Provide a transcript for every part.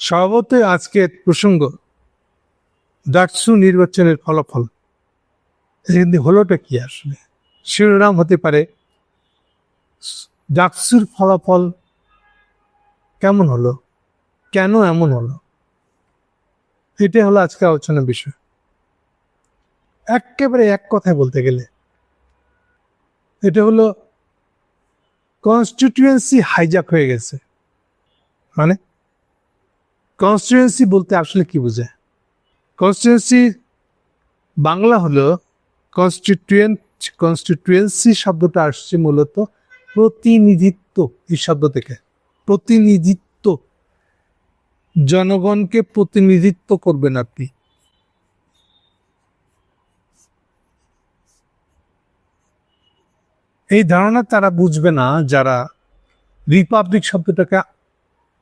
স্বভাবতই আজকের প্রসঙ্গ ডাকসু নির্বাচনের ফলাফল। কিন্তু হলোটা কি আসলে? শিরোনাম হতে পারে, ডাকসুর ফলাফল কেমন হলো? কেন এমন হলো? এটা হলো আজকে আলোচনার বিষয়। একেবারে এক কথায় বলতে গেলে, এটা হলো কনস্টিটিউয়েন্সি হাইজাক হয়ে গেছে। মানে কনস্টিটিউয়েন্সি বলতে আসলে কি বোঝায় কনস্টিটিউয়েন্সি বাংলা হলো কনস্টিটিউয়েন্ট কনস্টিটিউয়েন্সি শব্দটা আসছে মূলত প্রতিনিধিত্ব এই শব্দ থেকে। প্রতিনিধিত্ব। জনগণকে প্রতিনিধিত্ব করবেন আপনি। এই ধারণা তারা বুঝবে না যারা রিপাবলিক শব্দটাকে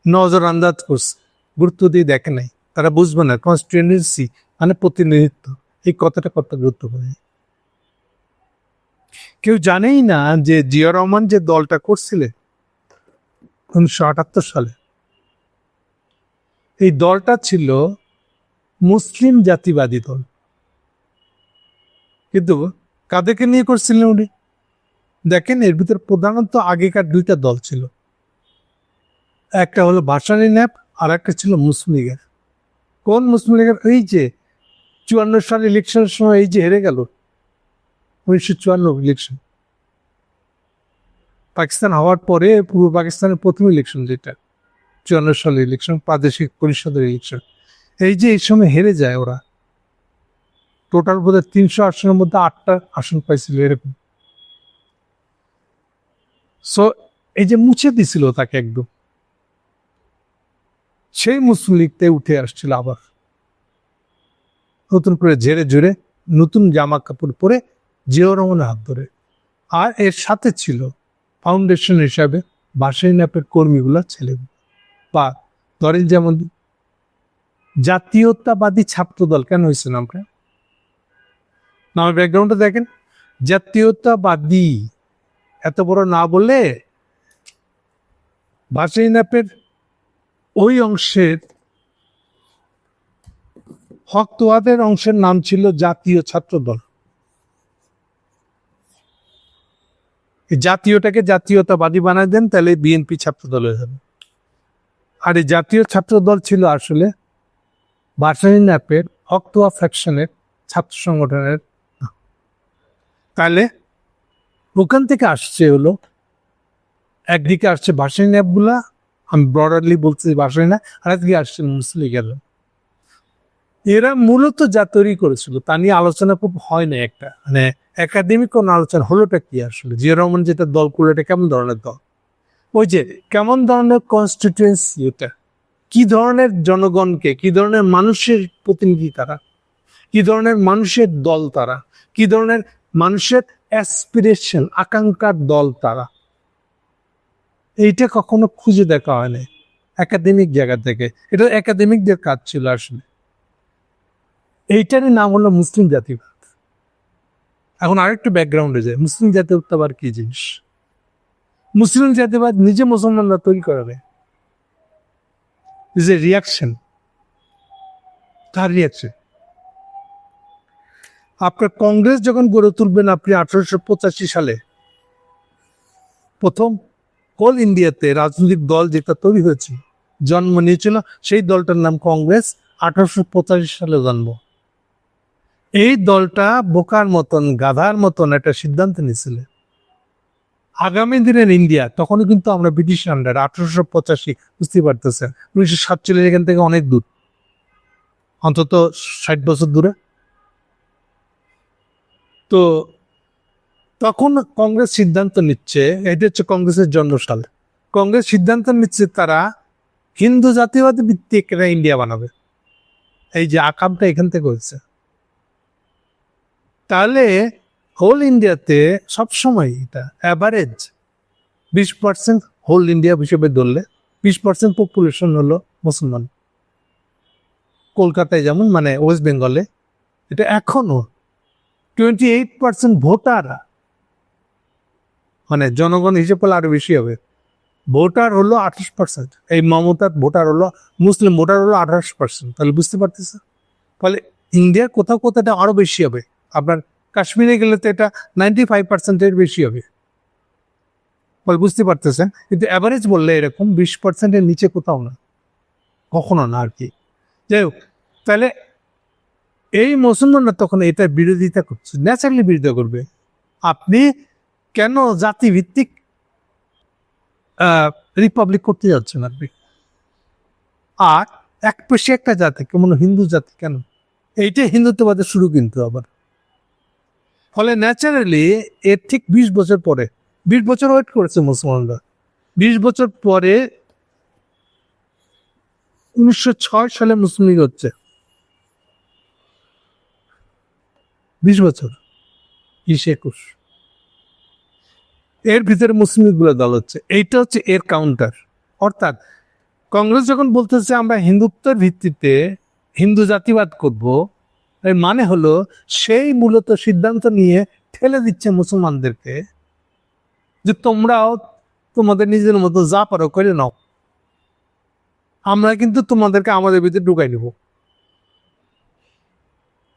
নজর আন্দাজ করছে। গুরুত্ব দিয়ে দেখে নাই। তারা বুঝবে না কনস্টিটুয়েন্সি মানে প্রতিনিধিত্ব। এই কথাটা কত গুরুত্বপূর্ণ। কেউ জানেই না যে জিয়া রহমান যে দলটা করছিলেন উনিশশো আটাত্তর সালে। এই দলটা ছিল মুসলিম জাতিবাদী দল। কিন্তু কাদেরকে নিয়ে করছিলেন উনি? দেখেন এর ভিতরে প্রধানত আগেকার দুইটা দল ছিল। একটা হলো ভাসানী ন্যাপ আর একটা ছিল মুসলিম লীগের। কোন মুসলিম লীগের? এই যে চুয়ান্ন সাল ইলেকশনের সময় এই যে হেরে গেল, উনিশশো চুয়ান্ন ইলেকশন পাকিস্তান হওয়ার পরে পূর্ব পাকিস্তানের প্রথম ইলেকশন যেটা, চুয়ান্ন সালের ইলেকশন প্রাদেশিক পরিষদের ইলেকশন এই যে এই সময় হেরে যায় ওরা। টোটাল বোধ হয় তিনশো আসনের মধ্যে আটটা আসন পাইছিল এরকম। সো এই যে মুছে দিছিল তাকে একদম। সেই মুসলিম লীগতে উঠে আসছিল আবার। নতুন করে ঝেড়ে ঝুড়ে নতুন জামা কাপড় পরে জিয়াউর রহমানের হাত ধরে। আর এর সাথে ছিল ফাউন্ডেশন হিসাবে বাসাই ন্যাপের কর্মীগুলো, ছেলেগুলো। বা ধরেন যেমন জাতীয়তাবাদী ছাত্র দল কেন হয়েছে নামটা? নামের ব্যাকগ্রাউন্ডটা দেখেন। জাতীয়তাবাদী, এত বড় না বললে ভাসাই ন্যাপের ওই অংশের হকতোয়াদের অংশের নাম ছিল জাতীয় ছাত্র দল জাতীয়টাকে জাতীয়তাবাদী বানায় দেন, তাহলে বিএনপি ছাত্র দল হয়ে যাবে। আর এই জাতীয় ছাত্র দল ছিল আসলে বাসানি ন্যাপের হকতোয়া ফ্যাকশনের ছাত্র সংগঠনের তাহলে ওখান থেকে আসছে হলো, একদিকে আসছে ভাসানি ন্যাপগুলা আমি ব্রডারলি বলছি ভাসানি না, আর একদিকে আসছে মুসলিম লীগের এরা মূলত যা তৈরি করেছিল, তা নিয়ে আলোচনা খুব হয় না একটা। মানে একাডেমিক কোন আলোচনা হলোটা কি আসলে? জিয়া রহমান যেটা দল করল, এটা কেমন ধরনের দল? ওই যে কেমন ধরনের কনস্টিটুয়েন্সি ওটা কি ধরনের জনগণকে, কি ধরনের মানুষের প্রতিনিধি তারা? কি ধরনের মানুষের দল তারা? কি ধরনের মানুষের অ্যাসপিরেশন আকাঙ্ক্ষার দল তারা? এইটা কখনো খুঁজে দেখা হয়নি। একাডেমিক জায়গা থেকে। এটা একাডেমিকদের কাজ ছিল আসলে। এইটারই নাম হলো মুসলিম জাতিবাদ। এখন আরেকটু ব্যাকগ্রাউন্ডে যায় মুসলিম জাতীয়তাবাদ আবার কি জিনিস? মুসলিম জাতীয়বাদ নিজে মুসলমানরা তৈরি ইজ এ রিয়াকশন তার রিয়াকশন আপনার কংগ্রেস যখন গড়ে তুলবেন আপনি আঠারোশো পঁচাশি সালে, প্রথম হোল ইন্ডিয়াতে রাজনৈতিক দল যেটা তৈরি হয়েছে, জন্ম নিয়েছিল, সেই দলটার নাম কংগ্রেস, আঠারোশো পঁচাশি সালে জন্ম। এই দলটা বোকার মতন, গাধার মতন একটা সিদ্ধান্ত নিয়েছিল। আগামী দিনের ইন্ডিয়া তখনও কিন্তু আমরা ব্রিটিশ আন্ডার আঠারোশো পঁচাশি বুঝতে পারতেছেন। উনিশশো সাতচল্লিশ এখান থেকে অনেক দূর। অন্তত ষাট বছর দূরে। তো তখন কংগ্রেস সিদ্ধান্ত নিচ্ছে এটা হচ্ছে কংগ্রেসের জন্মসাল। কংগ্রেস সিদ্ধান্ত নিচ্ছে তারা হিন্দু জাতীয়বাদী ভিত্তিক ইন্ডিয়া বানাবে। এই যে আকামটা এখান থেকে হচ্ছে তাহলে হোল ইন্ডিয়াতে সবসময় এটা অ্যাভারেজ বিশ পার্সেন্ট হোল ইন্ডিয়া হিসেবে ধরলে বিশ পার্সেন্ট পপুলেশন হলো মুসলমান। কলকাতায় যেমন মানে ওয়েস্ট বেঙ্গলে এটা এখনও টোয়েন্টি এইট পার্সেন্ট ভোটার মানে জনগণ হিসেবে করলে আরও বেশি হবে। ভোটার হলো আঠাশ পার্সেন্ট এই মমতার ভোটার হলো, মুসলিম ভোটার হলো আঠাশ পার্সেন্ট তাহলে বুঝতে পারতেছে ফলে ইন্ডিয়ার কোথাও কোথাও এটা আরও বেশি হবে। আপনার কাশ্মীরে গেলে তো এটা নাইনটি ফাইভ পার্সেন্টের বেশি হবে। ফলে বুঝতে পারতেছেন? কিন্তু অ্যাভারেজ বললে এরকম বিশ পার্সেন্টের নিচে কোথাও না। কখনো না আর কি। যাই হোক, তাহলে এই মুসলমানরা তখন এটা বিরোধিতা করছে। ন্যাচারালি বিরোধিতা করবে। আপনি কেন জাতিভিত্তিক রিপাবলিক করতে যাচ্ছেন আপনি আর এক পেশে একটা জাতি, কেমন হিন্দু জাতি কেন? এইটাই হিন্দুত্ববাদের শুরু কিন্তু আবার। ফলে ন্যাচারালি এর ঠিক বিশ বছর পরে, বিশ বছর ওয়েট করেছে মুসলমানরা। বিশ বছর পরে উনিশশো ছয় সালে মুসলিম লীগ হচ্ছে। বিশ বছর, বিশ একুশ। এর ভিতরে মুসলিম লীগগুলো দল হচ্ছে। এইটা হচ্ছে এর কাউন্টার অর্থাৎ কংগ্রেস যখন বলতেছে, আমরা হিন্দুত্বের ভিত্তিতে হিন্দু জাতিবাদ করব এর মানে হলো সেই মূলত সিদ্ধান্ত নিয়ে ঠেলে দিচ্ছে মুসলমানদেরকে যে তোমরাও তোমাদের নিজের মতো যা পারো করে নাও। আমরা কিন্তু তোমাদেরকে আমাদের ভিতরে ঢুকাই নেব।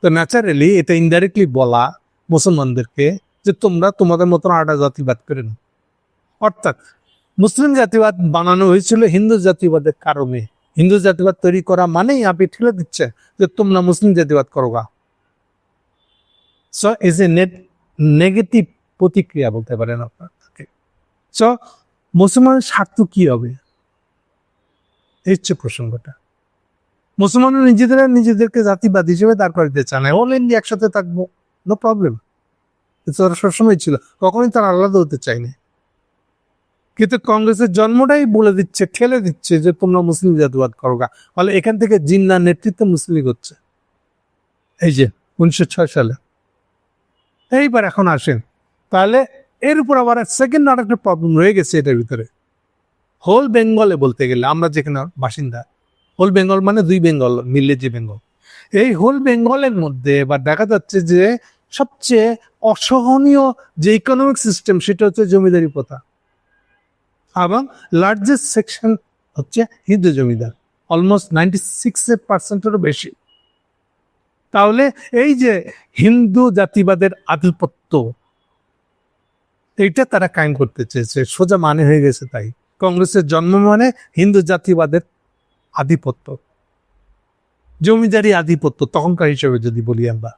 তো ন্যাচারালি এটা ইনডাইরেক্টলি বলা মুসলমানদেরকে যে তোমরা তোমাদের মতন আটা জাতিবাদ করে নাও। অর্থাৎ মুসলিম জাতিবাদ বানানো হয়েছিল হিন্দু জাতিবাদের কারণে। হিন্দু জাতিবাদ তৈরি করা মানেই আপনি ঠেলে দিচ্ছে যে তোমরা মুসলিম জাতিবাদ করো গা। So is a net negative প্রতিক্রিয়া বলতে পারেন আপনার। সো মুসলমানের স্বার্থ কি হবে? এই হচ্ছে প্রসঙ্গটা। মুসলমানরা নিজেদের নিজেদেরকে জাতিবাদ হিসেবে দাঁড় করাতে চায় না। অল ইন্ডিয়া একসাথে থাকব নো প্রবলেম তারা সবসময় ছিল। কখনোই তারা আলাদা হতে চায়নি। কিন্তু কংগ্রেসের জন্মটাই বলে দিচ্ছে, ঠেলে দিচ্ছে যে তোমরা মুসলিম জাতিবাদ করো গা ফলে এখান থেকে জিন্নার নেতৃত্বে মুসলিম লীগ হচ্ছে। এই যে উনিশশো ছয় সালে। এইবার এখন আসেন। তাহলে এর উপর আবার সেকেন্ড আর একটা প্রবলেম রয়ে গেছে এটার ভিতরে। হোল বেঙ্গলে বলতে গেলে, আমরা যেখানে বাসিন্দা হোল বেঙ্গল মানে দুই বেঙ্গল মিললে যে বেঙ্গল এই হোল বেঙ্গলের মধ্যে এবার দেখা যাচ্ছে যে সবচেয়ে অসহনীয় যে ইকোনমিক সিস্টেম সেটা হচ্ছে জমিদারি প্রথা। এবং লার্জেস্ট সেকশন হচ্ছে হিন্দু জমিদার অলমোস্ট নাইনটি সিক্স পার্সেন্টেরও বেশি। তাহলে এই যে হিন্দু জাতিবাদের আধিপত্য, এইটা তারা কায়েম করতে চেয়েছে, সোজা মানে হয়ে গেছে তাই। কংগ্রেসের জন্ম মানে হিন্দু জাতিবাদের আধিপত্য, জমিদারি আধিপত্য তখনকার হিসেবে যদি বলি আমরা।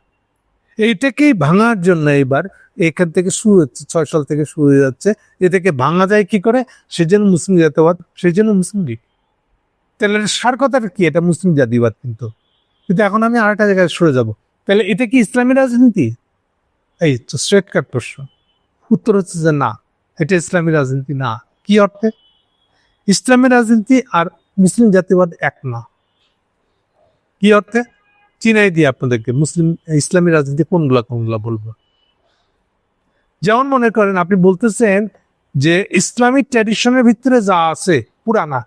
এইটাকেই ভাঙার জন্য এবার এখান থেকে শুরু হচ্ছে, ছয় সাল থেকে শুরু হয়ে যাচ্ছে। এটাকে ভাঙা যায় কি করে? সেজন্য মুসলিম জাতিবাদ, সেজন্য মুসলিম লীগ। তাহলে সার কথাটা কি? এটা মুসলিম জাতিবাদ কিন্তু। কিন্তু এখন আমি আরেকটা জায়গায় সরে যাব। তাহলে এটা কি ইসলামী রাজনীতি? এই তো স্ট্রেট কাট প্রশ্ন। উত্তর হচ্ছে যে না, এটা ইসলামী রাজনীতি না। কি অর্থে? ইসলামী রাজনীতি আর মুসলিম জাতিবাদ এক না। কি অর্থে? চিনাই দিয়ে আপনাদেরকে। মুসলিম, ইসলামী রাজনীতি কোনগুলা কোনগুলা বলব? যেমন মনে করেন, আপনি বলতেছেন যে ইসলামিক ট্র্যাডিশনের ভিতরে যা আছে, পুরানা,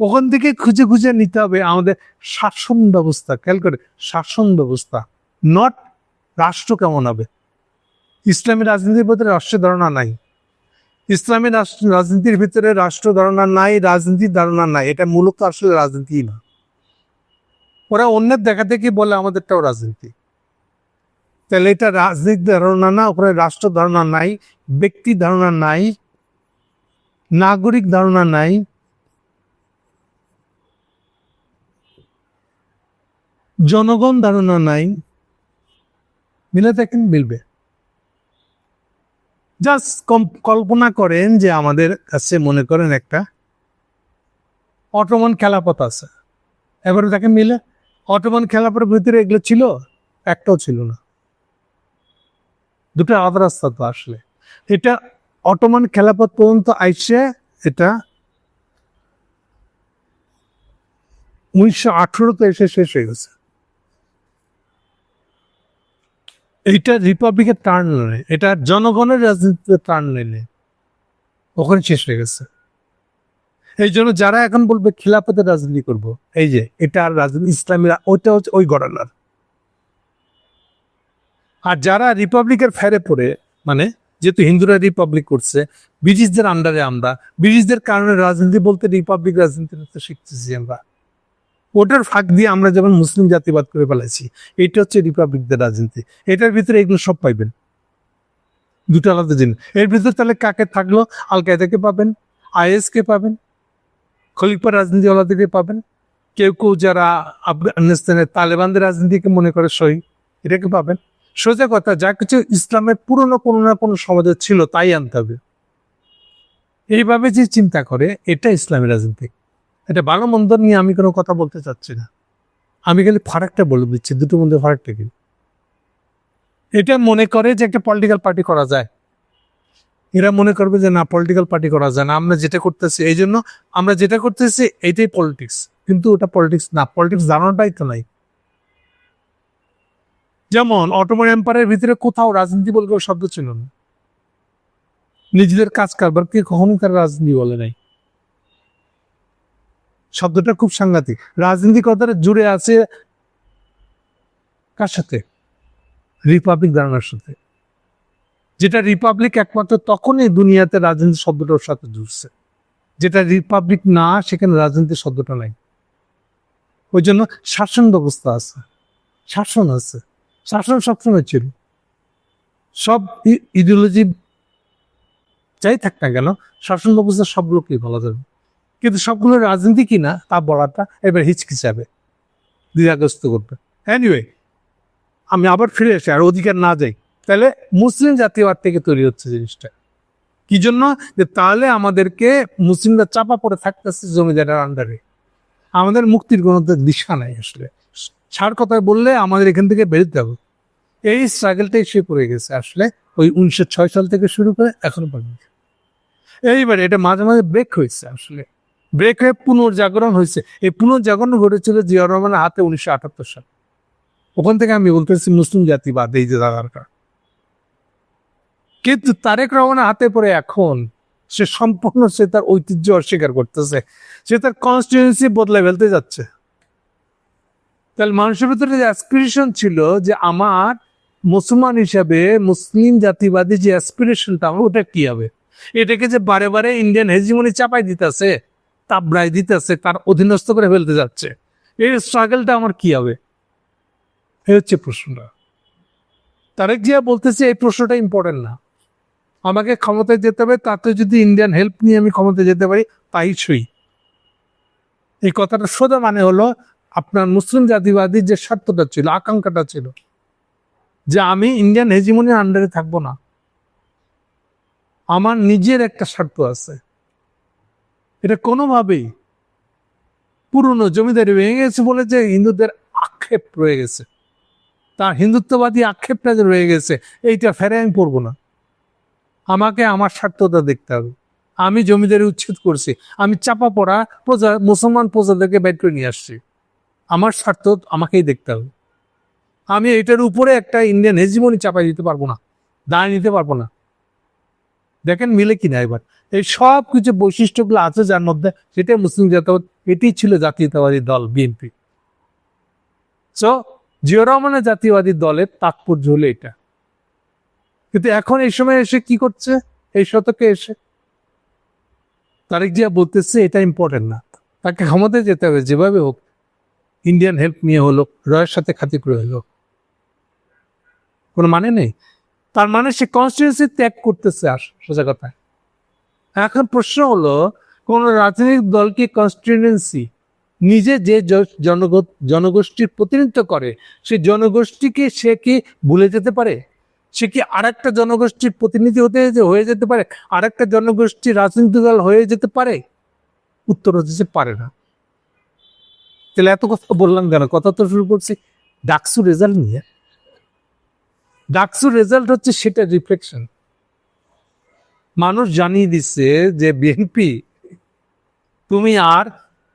ওখান থেকে খুঁজে খুঁজে নিতে হবে আমাদের শাসন ব্যবস্থা। খেয়াল করে, শাসন ব্যবস্থা নট রাষ্ট্র কেমন হবে? ইসলামী রাজনীতির ভিতরে রাষ্ট্রের ধারণা নাই। ইসলামী রাজনীতির ভিতরে রাষ্ট্র ধারণা নাই, রাজনীতির ধারণা নাই। এটা মূলত আসলে রাজনীতি না। ওরা অন্যের দেখা দেখি বলে আমাদেরটাও রাজনীতি। তাহলে এটা রাজনীতির ধারণা না, ওখানে রাষ্ট্র ধারণা নাই, ব্যক্তি ধারণা নাই, নাগরিক ধারণা নাই। জনগণ ধারণা নাই। মিলে দেখেন মিলবে। জাস্ট কল্পনা করেন যে আমাদের কাছে মনে করেন একটা অটোমান খেলাপথ আছে। এবারে দেখেন মিলে অটোমান খেলাপথের ভিতরে এগুলো ছিল, একটাও ছিল না। দুটো আলাদা রাস্তা তো আসলে। এটা অটোমান খেলাপথ পর্যন্ত আইসে এটা উনিশশো আঠারোতে এসে শেষ হয়ে গেছে। এইটা রিপাবলিকের টার্ন নেই এটা জনগণের রাজনীতিতে টার্ন নেই ওখানে শেষ হয়ে গেছে। এই জন্য যারা এখন বলবে খিলাফতের রাজনীতি করব, এই যে এটা আর রাজনীতি ইসলামীরা ওইটা হচ্ছে ওই গড়ালার। আর যারা রিপাবলিকের ফেরে পড়ে মানে যেহেতু হিন্দুরা রিপাবলিক করছে, ব্রিটিশদের আন্ডারে আমরা, ব্রিটিশদের কারণে রাজনীতি বলতে রিপাবলিক রাজনীতি শিখতেছি আমরা। ওটার ফাঁক দিয়ে আমরা যেমন মুসলিম জাতিবাদ করে ফেলাইছি এটা হচ্ছে রিপাবলিকদের রাজনীতি। এটার ভিতরে এগুলো সব পাইবেন। দুটো আলাদা জিনিস। এর ভিতরে তাহলে কাকে থাকল? আল কায়দাকে পাবেন আইএস কে পাবেন খলিফা রাজনীতিওয়ালাদেরকে পাবেন। কেউ কেউ যারা আফগানিস্তানের তালেবানদের রাজনীতিকে মনে করে সই এটাকে পাবেন। সোজা কথা, যা কিছু ইসলামের পুরনো কোনো না কোনো সমাজে ছিল, তাই আনতে হবে। এইভাবে যে চিন্তা করে, এটা ইসলামের রাজনীতি। এটা ভালো মন্দ নিয়ে আমি কোনো কথা বলতে চাচ্ছি না। আমি খালি ফারাকটা বলে দিচ্ছি, দুটোর মধ্যে ফারাকটা কি? এটা মনে করে যে একটা পলিটিক্যাল পার্টি করা যায়। এরা মনে করবে যে না পলিটিক্যাল পার্টি করা যায় না। আমরা যেটা করতেছি, এই জন্য আমরা যেটা করতেছি, এইটাই পলিটিক্স কিন্তু ওটা পলিটিক্স না। পলিটিক্স জানানোটাই তো নাই। যেমন অটোমান এম্পায়ারের ভিতরে কোথাও রাজনীতি বলে কোনো শব্দ ছিল না। নিজেদের কাজ কারবার কারবারকে কখনো তারা রাজনীতি বলে নাই। শব্দটা খুব সাংঘাতিক। রাজনীতি কথাটা জুড়ে আছে কার সাথে? রিপাবলিক দাঁড়ানোর সাথে। যেটা রিপাবলিক একমাত্র তখনই দুনিয়াতে রাজনীতি শব্দটার সাথে জুড়ছে। যেটা রিপাবলিক না, সেখানে রাজনীতি শব্দটা নাই। ওই জন্য শাসন ব্যবস্থা আছে। শাসন আছে। শাসন সবসময় ছিল। সব ইডিওলজি যাই থাক না কেন, শাসন ব্যবস্থা সবগুলোকেই বলা যাবে। কিন্তু সবগুলো রাজনীতি কিনা তা বলাটা এবার হিচকিচাবে। দ্বিধাগ্রস্ত করবে। এনিওয়ে আমি আবার ফিরে আসি, আর অধিকার না যাই। তাহলে মুসলিম জাতীয়বাদ থেকে তৈরি হচ্ছে জিনিসটা। কি জন্য যে তাহলে আমাদেরকে মুসলিমরা চাপা পড়ে থাকতেছে জমিদারের আন্ডারে আমাদের মুক্তির কোনো দিশা নাই আসলে। সার কথায় বললে আমাদের এখান থেকে বেরোতে হবে। এই স্ট্রাগলটাই সে পড়ে গেছে আসলে ওই উনিশশো ছয় সাল থেকে শুরু করে এখনও পর্যন্ত। এইবার এটা মাঝে মাঝে ব্রেক হয়েছে আসলে। ব্রেক হয়ে পুনর্জাগরণ হয়েছে। এই পুনর্জাগরণ ঘটেছিল জিয়া রহমানের হাতে উনিশশো আটাত্তর সাল। ওখান থেকে আমি বলতেছি মুসলিম জাতিবাদ, এই যে দাদারটা কিন্তু তারেক রহমানের হাতে পড়ে এখন সে সম্পূর্ণ সে তার ঐতিহ্য অস্বীকার করতেছে। সে তার কনস্টিটিউন্সি বদলে ফেলতে যাচ্ছে। তাহলে মানুষের ভিতরে যে অ্যাসপিরেশন ছিল যে আমার মুসলমান হিসাবে মুসলিম জাতিবাদী যে অ্যাসপিরেশনটা আমার ওটা কি হবে? এটাকে যে বারে বারে ইন্ডিয়ান হেজিমনি চাপাই দিতেছে, তাবড়াই দিতেছে, তার অধীনস্থ করে ফেলতে যাচ্ছে, এই স্ট্রাগলটা আমার কি হবে? এই হচ্ছে প্রশ্নটা। তারেক জিয়া বলতেছে এই প্রশ্নটা ইম্পর্টেন্ট না। আমাকে ক্ষমতায় যেতে হবে, তাতে যদি ইন্ডিয়ান হেল্প নিয়ে আমি ক্ষমতায় যেতে পারি, তাই সই। এই কথাটা সোজা মানে হলো, আপনার মুসলিম জাতিবাদীর যে স্বার্থটা ছিল, আকাঙ্ক্ষাটা ছিল, যে আমি ইন্ডিয়ান হেজিমনির আন্ডারে থাকব না। আমার নিজের একটা স্বার্থ আছে। এটা কোনোভাবেই পুরনো জমিদারি ভেঙে গেছে বলে যে হিন্দুদের আক্ষেপ রয়ে গেছে। তার হিন্দুত্ববাদী আক্ষেপটা যে রয়ে গেছে, এইটা ফেরে আমি পড়ব না। আমাকে আমার স্বার্থতা দেখতে হবে। আমি জমিদারি উচ্ছেদ করছি। আমি চাপা পড়া প্রজা, মুসলমান প্রজাদেরকে বের করে নিয়ে আসছি। আমার স্বার্থ আমাকেই দেখতে হবে। আমি এটার উপরে একটা ইন্ডিয়ান হেজিমনি চাপাই দিতে পারব না দাঁড় নিতে পারব না। দেখেন মিলে কিনা এবার। এই সব কিছু বৈশিষ্ট্যগুলো আছে যার মধ্যে সেটাই মুসলিম জাতীয়বাদ এটাই ছিল জাতীয়তাবাদী দল, বিএনপি। সো জিয়া রহমানের জাতীয়বাদী দলের তাৎপর্য হলো এটা। কিন্তু এখন এই সময় এসে কি করছে? এই শতকে এসে তারেক জিয়া বলতেছে, এটা ইম্পর্টেন্ট না। তাকে ক্ষমতায় যেতে হবে, যেভাবে হোক। ইন্ডিয়ান হেল্প নিয়ে হলো, রয়ের সাথে খাতি করে হলো। কোনো মানে নেই? তার মানে সে কনস্টিটিউন্সি ত্যাগ করতেছে আর, সোজা কথা। এখন প্রশ্ন হলো, কোন রাজনৈতিক দলকে কনস্টিটিউন্সি নিজে যে জনগো- জনগোষ্ঠীর প্রতিনিধিত্ব করে, সেই জনগোষ্ঠীকে সে কি ভুলে যেতে পারে? সে কি আর একটা জনগোষ্ঠীর প্রতিনিধি হতে হয়ে যেতে পারে? আর একটা জনগোষ্ঠীর রাজনৈতিক দল হয়ে যেতে পারে? উত্তর হচ্ছে পারে না। তাহলে এত কথা বললাম কেন? কথা তো শুরু করছি ডাকসু রেজাল্ট নিয়ে। ডাকসুর রেজাল্ট হচ্ছে সেটা রিফ্লেকশন মানুষ জানিয়ে দিচ্ছে যে বিএনপি তুমি আর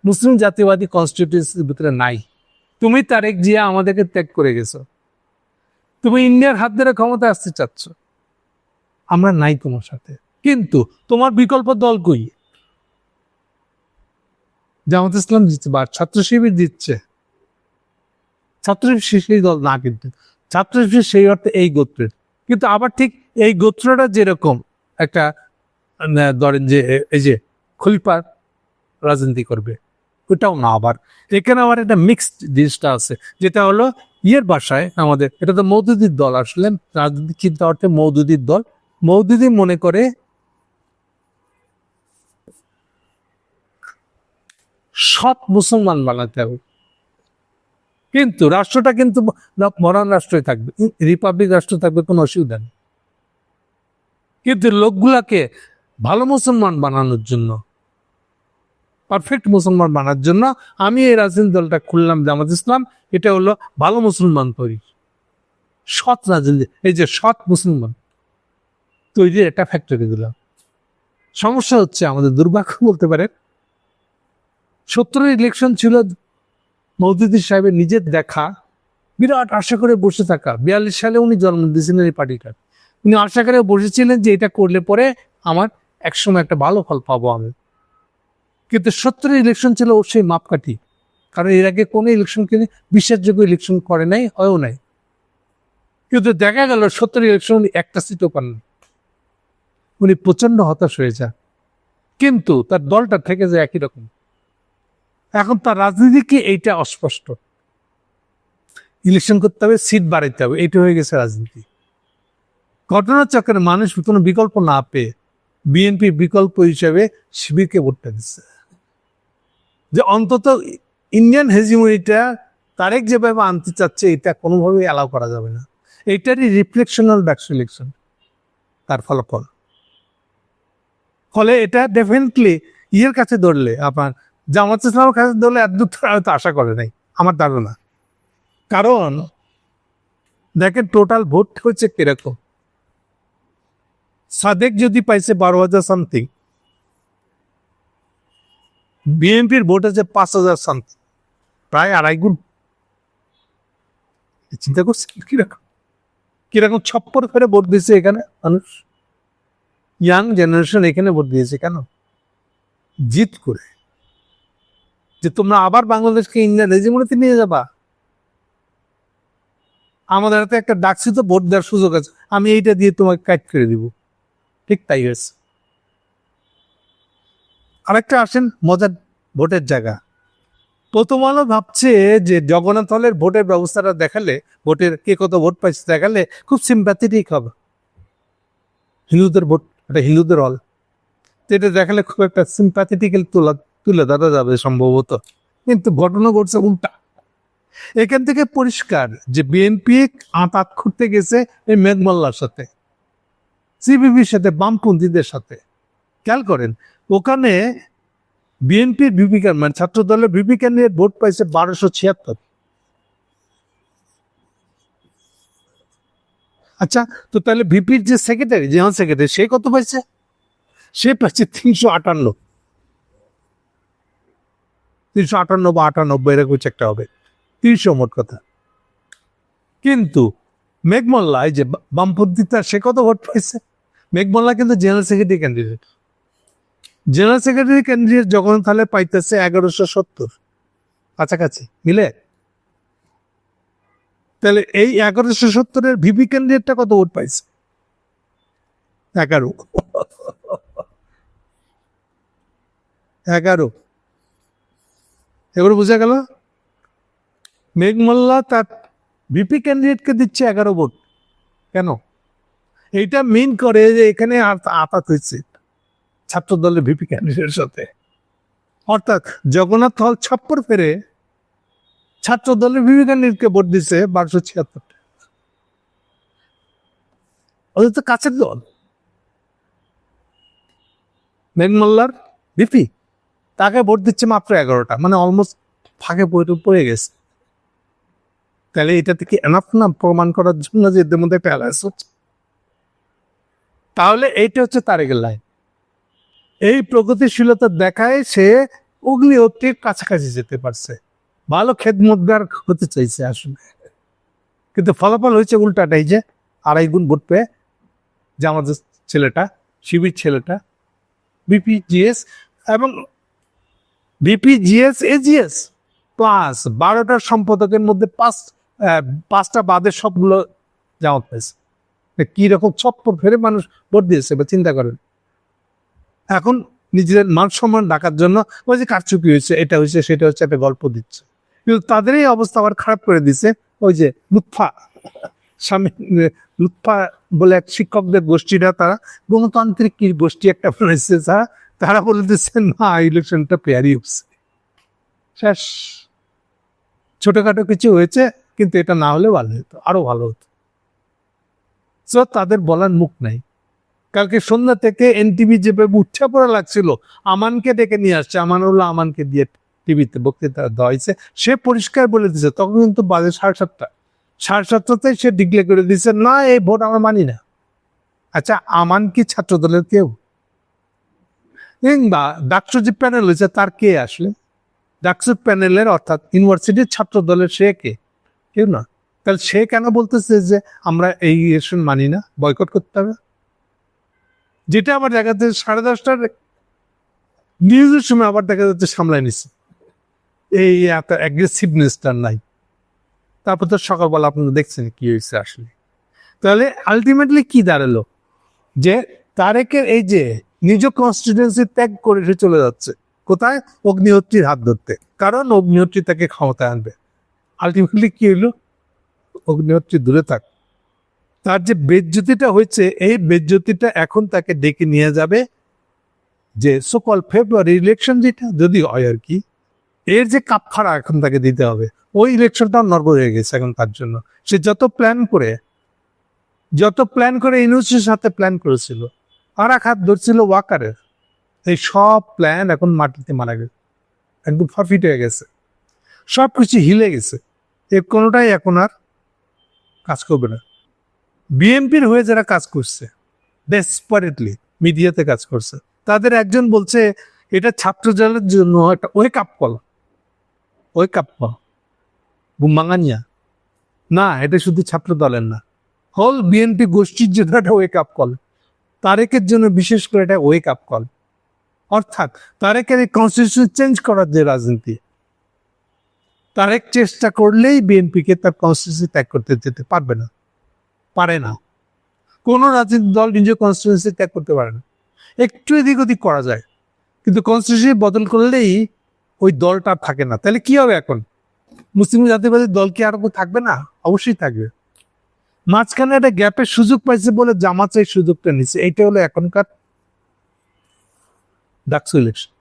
মুসলিম জাতীয়বাদী কনস্টিটিউন্সির ভিতরে নাই। তুমি তারেক জিয়া আমাদেরকে ত্যাগ করে গেছো। তুমি ইন্ডিয়ার হাত ধরে ক্ষমতা আসতে চাচ্ছ। আমরা নাই তোমার সাথে। কিন্তু তোমার বিকল্প দল কই? জামাত ইসলাম দিচ্ছে বা ছাত্র শিবির দিচ্ছে ছাত্র সেই দল না কিন্তু। ছাত্র শিবির সেই অর্থে এই গোত্রের। কিন্তু আবার ঠিক এই গোত্রটা যেরকম একটা ধরেন যে, এই যে খলিফার রাজনীতি করবে, ওটাও না আবার। এখানে আবার একটা মিক্সড জিনিসটা আছে, যেটা হলো ইয়ের বাসায় আমাদের, এটা তো মৌদুদির দল আসলে রাজনৈতিক চিন্তা অর্থে মৌদুদির দল। মৌদুদি মনে করে সৎ মুসলমান বানাতে হবে। কিন্তু রাষ্ট্রটা কিন্তু মরান রাষ্ট্রই থাকবে, রিপাবলিক রাষ্ট্র থাকবে, কোনো অসুবিধা নেই। কিন্তু লোকগুলাকে ভালো মুসলমান বানানোর জন্য পারফেক্ট মুসলমান বানার জন্য আমি এই রাজনীতি দলটা খুললাম জামাত ইসলাম। এটা হলো ভালো মুসলমান তৈরি। সৎ রাজনীতি, এই যে সৎ মুসলমান তৈরির একটা ফ্যাক্টরি দিলাম। সমস্যা হচ্ছে আমাদের দুর্ভাগ্য বলতে পারে সত্তরের ইলেকশন ছিল মৌদুদ্দিন সাহেবের নিজের দেখা, বিরাট আশা করে বসে থাকা, বিয়াল্লিশ সালে উনি জন্ম দিয়েছিলেন এই পার্টিটার। উনি আশা করে বসেছিলেন যে এটা করলে পরে আমার একসময় একটা ভালো ফল পাবো আমি। কিন্তু সত্তরের ইলেকশন ছিল অবশ্যই মাপকাঠি। কারণ এর আগে কোনো ইলেকশনকে বিশ্বাসযোগ্য ইলেকশন করে নাই, হয়ও নাই। কিন্তু দেখা গেল সত্তর ইলেকশন উনি একটা সিটও পান। উনি প্রচণ্ড হতাশ হয়ে যান। কিন্তু তার দলটা থেকে যায় একই রকম। এখন তার রাজনীতি কি এইটা অস্পষ্ট। ইলেকশন করতে হবে সিট বাড়াইতে হবে, এইটা হয়ে গেছে রাজনীতি। ঘটনার চক্রে মানুষ কোনো বিকল্প না পেয়ে বিএনপি বিকল্প হিসেবে শিবিরকে ভোটটা দিচ্ছে। যে অন্তত ইন্ডিয়ান হেজিমনিটা তারেক যেভাবে আনতে চাচ্ছে, এটা কোনোভাবেই অ্যালাউ করা যাবে না। এইটারই রিফ্লেকশনাল ব্যাকস ইলেকশন তার ফলাফল। ফলে এটা ডেফিনেটলি ইয়ের কাছে ধরলে, আপনার জামাত ইসলামের কাছে ধরলে এত দূর হয়তো আশা করে নাই। আমার ধারণা। কারণ, দেখেন টোটাল ভোট হচ্ছে কীরকম? সাদেক যদি পাইছে বারো হাজার সামথিং বিএনপির ভোট আছে পাঁচ হাজার সামথিং প্রায় আড়াই গুণ। চিন্তা করছেন কীরকম? কীরকম ছপ্পর করে ভোট দিয়েছে এখানে মানুষ? ইয়াং জেনারেশন এখানে ভোট দিয়েছে কেন? জিত করে। যে তোমরা আবার বাংলাদেশকে ইন্ডিয়ান রেজিমনিতে নিয়ে যাবা। আমাদের হাতে একটা ডাকছি তো ভোট দেওয়ার সুযোগ আছে। আমি এইটা দিয়ে তোমাকে কাট করে দিব। ঠিক তাই হয়েছে। আরেকটা আসেন, মজার ভোটের জায়গা। প্রথম আলো ভাবছে যে জগন্নাথ হলের ভোটের ব্যবস্থাটা দেখালে, ভোটের কে কত ভোট পাইছে দেখালে খুব সিম্প্যাথেটিক হবে। হিন্দুদের ভোট, এটা হিন্দুদের হল। এটা দেখালে খুব একটা সিম্প্যাথেটিক্যাল তুলা, তুলে ধরা যাবে সম্ভবত। কিন্তু ঘটনা ঘটছে উল্টা। এখান থেকে পরিষ্কার যে বিএনপি আঁতাত খুঁড়তে গেছে এই মেঘমল্লার সাথে। সিবিবির সাথে, বামপন্থীদের সাথে। খেয়াল করেন ওখানে বিএনপির বিপি মানে ছাত্র দলের বিপি ক্যান্ডিডেট ভোট পাইছে বারোশো ছিয়াত্তর। আচ্ছা তো তাহলে ভিপির যে সেক্রেটারি জেনারেল সেক্রেটারি সে কত পাইছে? সে পাইছে তিনশো আটান্ন। তিনশো আটান্ন বা আটানব্বই, এরকম একটা হবে। তিনশো মোট কথা। কিন্তু মেঘমল্লা এই যে বা- বামপন্থীটা, সে কত ভোট পাইছে? মেঘমল্লা কিন্তু general secretary candidate general secretary candidate যখন তাহলে পাইতেছে এগারোশো সত্তর। কাছাকাছি, মিলে? তাহলে এই এগারোশো সত্তরের ভিপি ক্যান্ডিডেটটা কত ভোট পাইছে? এগারো। এগারো। এবার বোঝা গেল? মেঘমল্লা তার ভিপি ক্যান্ডিডেটকে দিচ্ছে এগারো ভোট। কেন? এইটা মিন করে যে এখানে আত- আপাত হয়েছে। ছাত্র দলের ভিপি ক্যান্ডিডেটের সাথে। অর্থাৎ জগন্নাথ হল ছাপ্পর ফেরে ছাত্র দলের ভিপি ক্যান্ডিডেটকে ভোট দিচ্ছে বারোশো ছিয়াত্তর ওদের তো কাছের দল। মেঘমল্লার ভিপি, তাকে ভোট দিচ্ছে মাত্র এগারোটা মানে অলমোস্ট ফাঁকে পড়ে পড়ে গেছে। তাহলে এটা থেকে এনাফ না প্রমাণ করার জন্য যে এদের মধ্যে একটা হচ্ছে? তাহলে এইটা হচ্ছে তারেকের লাইন এই প্রগতিশীলতা দেখায় সে অগ্নিহত্যের কাছাকাছি যেতে পারছে। ভালো খেদমতগার হতে চাইছে আসলে। কিন্তু ফলাফল হয়েছে উল্টাটাই যে আড়াই গুণ ভোট পেয়ে যে আমাদের ছেলেটা, শিবির ছেলেটা, বিপিজিএস এবং বিপিজিএস, এজিএস প্লাস বারোটার সম্পাদকের মধ্যে পাঁচ পাঁচটা বাদের সবগুলো জামাত পেয়েছে। কি রকম ছপ্পর ফেরে মানুষ ভোট দিয়েছে বা চিন্তা করেন। এখন নিজেদের মান সম্মান ডাকার জন্য ওই যে কারচুপি হয়েছে, এটা হয়েছে, সেটা হচ্ছে একটা গল্প দিচ্ছে। কিন্তু তাদের এই অবস্থা আবার খারাপ করে দিছে, ওই যে লুৎফা স্বামী, লুৎফা বলে এক শিক্ষকদের গোষ্ঠীটা, তারা গণতান্ত্রিক কি গোষ্ঠী একটা বানাইছে তারা তারা বলে দিচ্ছে, না, ইলেকশনটা পেয়ারি হচ্ছে। শেষ। ছোটখাটো কিছু হয়েছে, কিন্তু এটা না হলে ভালো হতো, আরও ভালো হতো। তাদের বলার মুখ নাই। কালকে সন্ধ্যা থেকে এনটিভি যেভাবে উঠছে পড়া লাগছিল। আমানকে ডেকে নিয়ে আসছে। আমানুল্লাহ আমানকে দিয়ে টিভিতে বক্তৃতা দেওয়া হয়েছে। সে পরিষ্কার বলে দিছে তখন কিন্তু বাজে সাড়ে সাতটা। সাড়ে সাতটাতেই সে ডিক্লেয়ার করে দিছে না, এই ভোট আমরা মানি না। আচ্ছা আমান কি ছাত্র দলের কেউ? কিংবা ডাক্তার যে প্যানেল হয়েছে, তার কে আসলে? ডাক্তার প্যানেলের অর্থাৎ ইউনিভার্সিটির ছাত্র দলের সে কে? কেউ না। তাহলে সে কেন বলতেছে যে আমরা এই ইলেকশন মানি না? বয়কট করতে হবে? যেটা আবার দেখা যাচ্ছে সাড়ে দশটার নিউজের সময় আবার দেখা যাচ্ছে সামলায় নিচ্ছে এই এত অ্যাগ্রেসিভনেসটা নাই। তারপর তো সকালবেলা আপনারা দেখছেন কি হয়েছে আসলে। তাহলে আলটিমেটলি কি দাঁড়াল? যে তারেকের এই যে নিজ কনস্টিটুয়েন্সি ত্যাগ করে সে চলে যাচ্ছে, কোথায়? অগ্নিহত্রীর হাত ধরতে। কারণ অগ্নিহত্রী তাকে ক্ষমতায় আনবে। আলটিমেটলি কি হলো অগ্নিহোত্রী দূরে থাক। তার যে বেজ্যোতিটা হয়েছে, এই বেজ্যোতিটা এখন তাকে ডেকে নিয়ে যাবে যে সকল ফেব্রুয়ারি ইলেকশন যেটা যদি হয় আর কি, এর যে কাপ কাপফাড়া এখন তাকে দিতে হবে। ওই ইলেকশনটাও নর্ব হয়ে গেছে এখন তার জন্য। সে যত প্ল্যান করে, যত প্ল্যান করে ইউনিভার্সিটির সাথে প্ল্যান করেছিল আর এক হাত ধরছিল ওয়াকারের, এই সব প্ল্যান এখন মাটিতে মারা গেছে। একদম ফরফিট হয়ে গেছে। সব কিছু হিলে গেছে। এর কোনোটাই এখন আর কাজ করবে না। বিএনপির হয়ে যারা কাজ করছে ডেসপারেটলি মিডিয়াতে কাজ করছে, তাদের একজন বলছে, এটা ছাত্র দলের জন্য একটা wake up call wake up call বুমাঙ্গানিয়া না, এটা শুধু ছাত্র দলের না হল বিএনপি গোষ্ঠীর জন্য একটা ওয়েক আপ কল তারেকের জন্য বিশেষ করে এটা ওয়েক আপ কল অর্থাৎ তারেকের এই কনস্টিটিউশন চেঞ্জ করার যে রাজনীতি, তারেক চেষ্টা করলেই বিএনপিকে তার কনস্টিটিউশন ত্যাগ করতে যেতে পারবে না। পারে না। কোনো রাজনৈতিক দল নিজের কনস্টিটিউন্সি ত্যাগ করতে পারে না। একটু এদিক ওদিক করা যায়। কিন্তু কনস্টিটিউশন বদল করলেই ওই দলটা থাকে না। তাহলে কি হবে এখন? মুসলিম জাতিবাদী দল কি আর থাকবে না? অবশ্যই থাকবে। মাঝখানে একটা গ্যাপের সুযোগ পাইছে বলে জামাত এই সুযোগটা নিচ্ছে এইটা হলো এখনকার ডাকসু ইলেকশন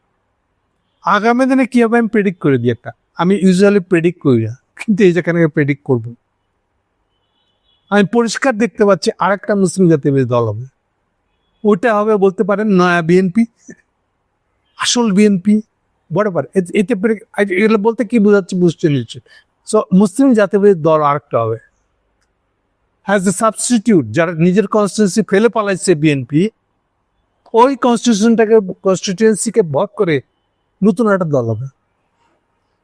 আগামী দিনে কি হবে আমি প্রেডিক্ট করে দিই একটা। আমি ইউজুয়ালি প্রেডিক্ট করি না। কিন্তু এই যেখানে প্রেডিক্ট করব। আমি পরিষ্কার দেখতে পাচ্ছি আর একটা মুসলিম জাতিবাদী দল হবে। ওটা হবে বলতে পারেন নয়া বিএনপি, আসল বিএনপি বরাবর এতে এগুলো বলতে কি বোঝাচ্ছে, বুঝতে নিচ্ছে। সো মুসলিম জাতিবাদী দল আরেকটা হবে। হ্যাজ এ সাবস্টিটিউট যারা নিজের কনস্টিটিউন্সি ফেলে পালাইছে বিএনপি, ওই কনস্টিটিউশনটাকে কনস্টিটিউয়েন্সিকে ভোট করে নতুন একটা দল হবে।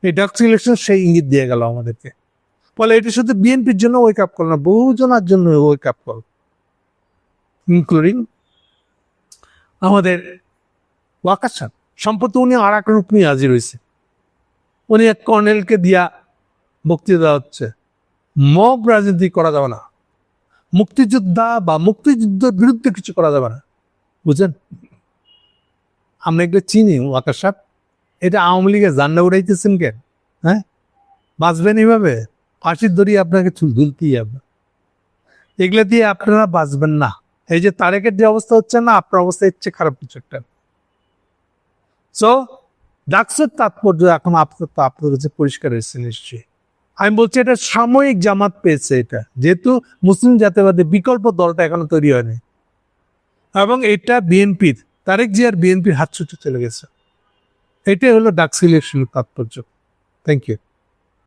এই ডাক্স ইলেকশন সেই ইঙ্গিত দিয়ে গেল আমাদেরকে। ফলে এটা শুধু বিএনপির জন্য ওয়েক আপ কল না, বহুজনের জন্য ওয়েক আপ কল ইনক্লুডিং আমাদের ওয়াকার সম্প্রতি উনি আর এক রূপ নিয়ে হাজির হয়েছে। উনি এক কর্নেলকে দিয়া বক্তৃতা হচ্ছে। মব রাজনীতি করা যাবে না। মুক্তিযোদ্ধা বা মুক্তিযুদ্ধের বিরুদ্ধে কিছু করা যাবে না। বুঝলেন আমরা এগুলো চিনি, ওয়াকার সাহেব এটা আওয়ামী লীগের জান্ডা উড়াইতেছেন কেন? হ্যাঁ? বাঁচবেন এইভাবে? ফাঁসির দড়ি আপনাকে চুল দুলতেই হবে। এগুলো দিয়ে আপনারা বাঁচবেন না। এই যে তারেকের যে অবস্থা হচ্ছে না, আপনার অবস্থা হচ্ছে খারাপ কিছু একটা। সো ডাকসের তাৎপর্য এখন আপনার তো আপনার কাছে পরিষ্কার এসেছে নিশ্চয়ই। আমি বলছি এটা সাময়িক জামাত পেয়েছে এটা। যেহেতু মুসলিম জাতীয়বাদী বিকল্প দলটা এখনও তৈরি হয়নি। এবং এটা বিএনপির, তারেক জিয়ার বিএনপির হাত ছুটে চলে গেছে। এটাই হলো ডাকস ইলেকশনের তাৎপর্য। Thank you